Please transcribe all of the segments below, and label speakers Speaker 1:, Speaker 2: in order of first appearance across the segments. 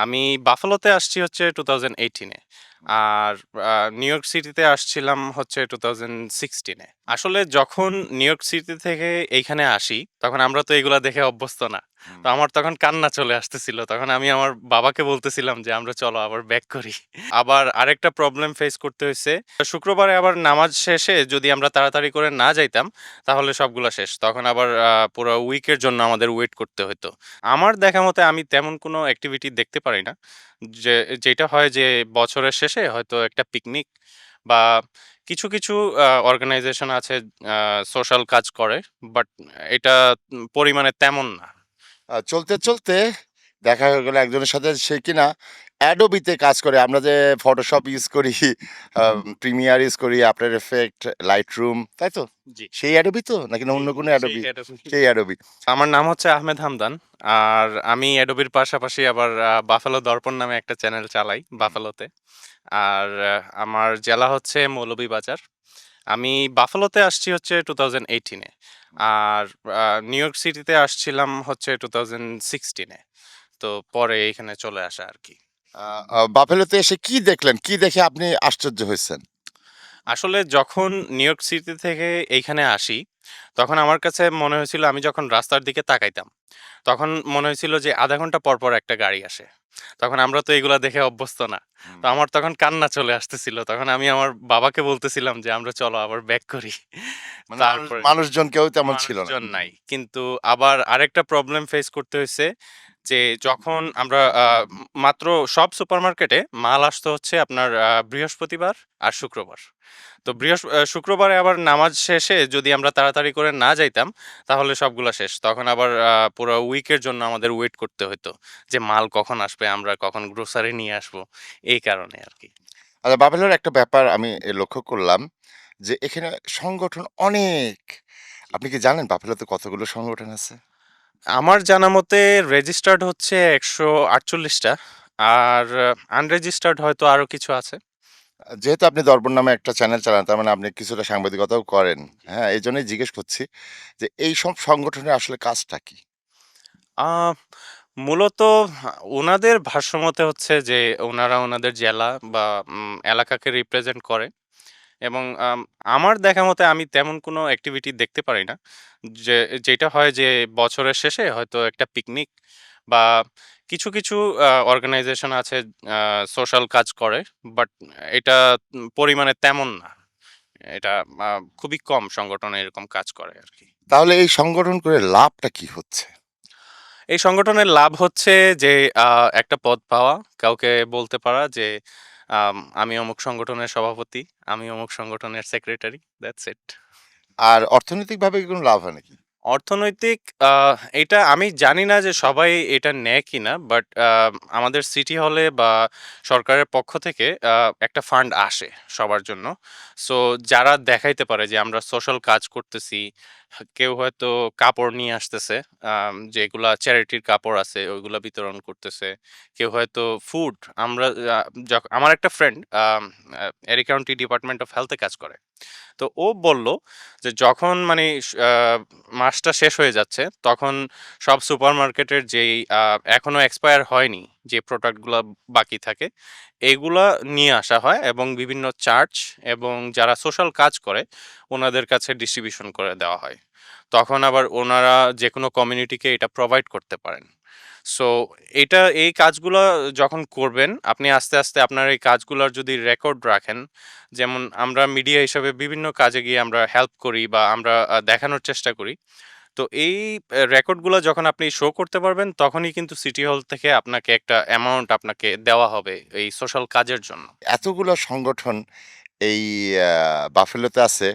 Speaker 1: আমি বাফালোতে আসছি হচ্ছে টু থাউজেন্ড এইটিনে আর নিউ ইয়র্ক সিটিতে আসছিলাম হচ্ছে টু থাউজেন্ড সিক্সটিনে আসলে যখন নিউ ইয়র্ক সিটি থেকে এইখানে আসি, তখন আমরা তো এগুলো দেখে অভ্যস্ত না। তো আমার তখন কান্না চলে আসতেছিল। তখন আমি আমার বাবাকে বলতেছিলাম যে, "আমরা চলো আবার ব্যাক করি।" আবার আরেকটা প্রবলেম ফেস করতে হয়েছে শুক্রবারে আবার নামাজ শেষে যদি আমরা তাড়াতাড়ি করে না যাইতাম, তাহলে সবগুলা শেষ। তখন আবার পুরা উইকের জন্য আমাদের ওয়েট করতে হতো আমার দেখা মতে আমি তেমন কোনো অ্যাক্টিভিটি দেখতে পারি না। যে যেটা হয় যে বছরের শেষে হয়তো একটা পিকনিক বা কিছু, কিছু অর্গানাইজেশন আছে সোশ্যাল কাজ করে। বাট এটা পরিমাণে তেমন না।
Speaker 2: আ চলতে, চলতে দেখা হয়ে গেল একজনের সাথে সে কিনা অ্যাডোবিতে কাজ করে। আমরা যে ফটোশপ ইউজ করি, প্রিমিয়ার ইউজ করি, আফটার এফেক্ট লাইট রুম তাই তো?
Speaker 1: জি।
Speaker 2: সেই অ্যাডোবি তো? নাকি না অন্য কোনো? Adobe। সেই অ্যাডোবি
Speaker 1: আমার নাম হচ্ছে আহমেদ হামদান। আর আমি অ্যাডোবির পাশাপাশি আবার বাফালো দর্পণ নামে একটা চ্যানেল চালাই বাফালোতে। আর আমার জেলা হচ্ছে মৌলভীবাজার। আমি বাফালোতে আসছি হচ্ছে 2018 এ। আর নিউ ইয়র্ক সিটিতে আসছিলাম হচ্ছে 2016 এ। তো পরে এইখানে চলে আসা
Speaker 2: আর কি বাফেলোতে এসে কি দেখলেন? কি দেখে আপনি আশ্চর্য হয়েছেন?
Speaker 1: আসলে যখন নিউ ইয়র্ক সিটি থেকে এইখানে আসি, তখন আমার কাছে মনে হয়েছিল আমি যখন রাস্তার দিকে তাকাইতাম, তখন মনে হয়েছিল যে ০.৫ ঘণ্টা পর, পর একটা গাড়ি আসে। তখন আমরা তো এগুলা দেখে অভ্যস্ত না। তো আমার তখন কান্না চলে আসতেছিল। তখন আমি আমার বাবাকে বলতেছিলাম যে, "আমরা চলো আবার ব্যাক করি।"
Speaker 2: মানে
Speaker 1: তারপরে
Speaker 2: মানুষজন কেউ তেমন ছিল না।
Speaker 1: মানুষজন নাই। কিন্তু আবার আরেকটা প্রবলেম ফেস করতে হইছে যে যখন আমরা মাত্র সব সুপারমার্কেটে মাল আসতো হচ্ছে আপনার বৃহস্পতিবার আর শুক্রবার। তো বৃহস্প শুক্রবারে আবার নামাজ শেষে যদি আমরা তাড়াতাড়ি করে না যাইতাম, তাহলে সবগুলা শেষ। তখন আবার পুরা উইকের জন্য আমাদের ওয়েট করতে হতো যে মাল কখন আসবে, আমরা কখন গ্রোসারি নিয়ে আসব। এই কারণে আরকি।
Speaker 2: আচ্ছা বাফেলোর একটা ব্যাপার আমি এ লক্ষ্য করলাম যে এখানে সংগঠন অনেক। আপনি কি জানেন বাফেলোতে কতগুলো সংগঠন আছে?
Speaker 1: আমার জানা মতে রেজিস্টার্ড হচ্ছে ১৪৮ টা। আর আনরেজিস্টার্ড হয়তো আরও কিছু আছে।
Speaker 2: আ যেহেতু আপনি দর্পণ নামে একটা চ্যানেল চালান, তার মানে আপনি কিছুটা সাংবাদিকতাও করেন। হ্যাঁ? এজন্যই জিজ্ঞেস করছি যে এইসব সংগঠনের আসলে কাজটা কি?
Speaker 1: আ মূলত ওনাদের ভাষ্যমতে হচ্ছে যে ওনারা ওনাদের জেলা বা উম এলাকাকে রিপ্রেজেন্ট করে এবং আমার দেখা মতে আমি তেমন কোনো অ্যাক্টিভিটি দেখতে পারি না। যে যেটা হয় যে বছরের শেষে হয়তো একটা পিকনিক বা কিছু, কিছু অর্গানাইজেশন আছে সোশ্যাল কাজ করে। বাট এটা পরিমাণে তেমন না। এটা খুবই কম সংগঠন এরকম কাজ করে আর কি
Speaker 2: তাহলে এই সংগঠন করে লাভটা কি হচ্ছে?
Speaker 1: এই সংগঠনের লাভ হচ্ছে যে একটা পদ পাওয়া, কাউকে বলতে পারা যে আম অমুক সংগঠনের সভাপতি, আমি অমুক সংগঠনের সেক্রেটারি, দ্যাটস ইট।
Speaker 2: আর অর্থনৈতিকভাবে কি কোনো লাভ হয় নাকি?
Speaker 1: অর্থনৈতিক এটা আমি জানি না যে সবাই এটা নেয় কিনা। বাট আমাদের সিটি হলে বা সরকারের পক্ষ থেকে একটা ফান্ড আসে সবার জন্য। সো যারা দেখাইতে পারে যে আমরা সোশ্যাল কাজ করতেছি, কেউ হয়তো কাপড় নিয়ে আসতেছে, যেগুলা চ্যারিটির কাপড় আছে ওইগুলা বিতরণ করতেছে। কেউ হয়তো ফুড আমরা আমার একটা ফ্রেন্ড এরি কাউন্টি ডিপার্টমেন্ট অফ হেলথে কাজ করে। তো ও বলল যে যখন মানে মাসটা শেষ হয়ে যাচ্ছে, তখন সব সুপারমার্কেটের যেই আ এখনও এক্সপায়ার হয়নি যে প্রোডাক্টগুলো বাকি থাকে, এগুলা নিয়ে আসা হয় এবং বিভিন্ন চার্চ এবং যারা সোশ্যাল কাজ করে, ওনাদের কাছে ডিস্ট্রিবিউশন করে দেওয়া হয়। তখন আবার ওনারা যেকোনো কমিউনিটিকে এটা প্রোভাইড করতে পারেন। সো এটা এই কাজগুলো যখন করবেন, আপনি আস্তে, আস্তে আপনার এই কাজগুলোর যদি রেকর্ড রাখেন, যেমন আমরা মিডিয়া হিসাবে বিভিন্ন কাজে গিয়ে আমরা হেল্প করি বা আমরা দেখানোর চেষ্টা করি। তো এই রেকর্ডগুলো যখন আপনি শো করতে পারবেন, তখনই কিন্তু সিটি হল থেকে আপনাকে একটা অ্যামাউন্ট আপনাকে দেওয়া হবে এই সোশ্যাল কাজের জন্য।
Speaker 2: এতগুলো সংগঠন এই বাফেলোতে আছে,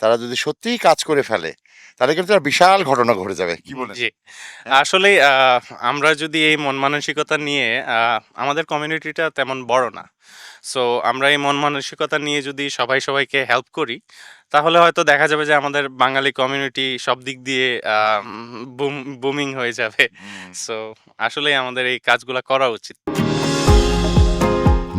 Speaker 2: তারা যদি সত্যিই কাজ করে ফেলে, তাহলে কিন্তু বিশাল ঘটনা ঘটে যাবে। কি বলেন?
Speaker 1: জি।
Speaker 2: হ্যাঁ?
Speaker 1: আসলেই আমরা যদি এই মন মানসিকতা নিয়ে আমাদের কমিউনিটিটা তেমন বড় না। সো আমরা এই মন মানসিকতা নিয়ে যদি সবাই সবাইকে হেল্প করি, তাহলে হয়তো দেখা যাবে যে আমাদের বাঙালি কমিউনিটি সব দিক দিয়ে বুমিং হয়ে যাবে। সো আসলে আমাদের এই কাজগুলো করা উচিত।